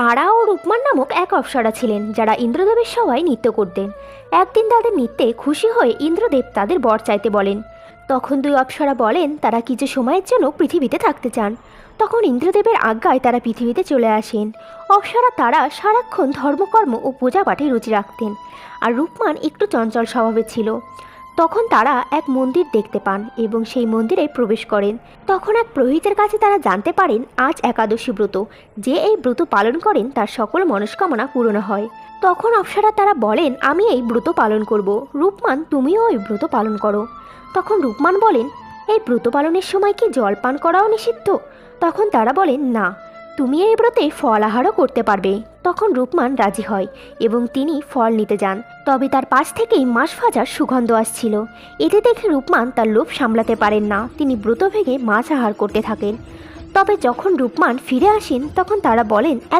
তারা ও রূপমান নামক এক অপ্সরা ছিলেন, যারা ইন্দ্রদেবের সভায় নৃত্য করতেন। একদিন তাদের নৃত্যে খুশি হয়ে ইন্দ্রদেব তাদের বর চাইতে বলেন, তখন দুই অপ্সরা বলেন, তারা কিছু সময়ের জন্য পৃথিবীতে থাকতে চান? তখন ইন্দ্রদেবের আজ্ঞায় তারা পৃথিবীতে চলে আসেন। অপ্সরা তারা সারাক্ষণ ধর্মকর্ম ও পূজা পাঠে রুচি রাখতেন, আর রূপমান একটু চঞ্চল স্বভাবের ছিল। তখন তারা এক মন্দির দেখতে পান এবং সেই মন্দিরে প্রবেশ করেন। তখন এক পুরোহিতের কাছে তারা জানতে পারেন, আজ একাদশী ব্রত। যে এই ব্রত পালন করেন, তার সকল মনস্কামনা পূরণ হয়। তখন অপ্সরা তারা বলেন, আমি এই ব্রত পালন করব। রূপমান, তুমিও এই ব্রত পালন করো। তখন রূপমান বলেন, এই ব্রত পালনের সময় কি জল পান করাও নিষিদ্ধ? তখন তারা বলেন, না। তুমি এই ব্রতে ফল আহারও করতে পারবে। তখন রূপমান রাজি হয় এবং তিনি ফল নিতে যান। তবে তার পাশ থেকেই মাছ ভাজার সুগন্ধ আসছিল। এতে দেখে রূপমান তার লোভ সামলাতে পারেন না। তিনি ব্রত ভেঙে মাছ আহার করতে থাকেন। তবে যখন রূপমান ফিরে আসেন, তখন তারা বলেন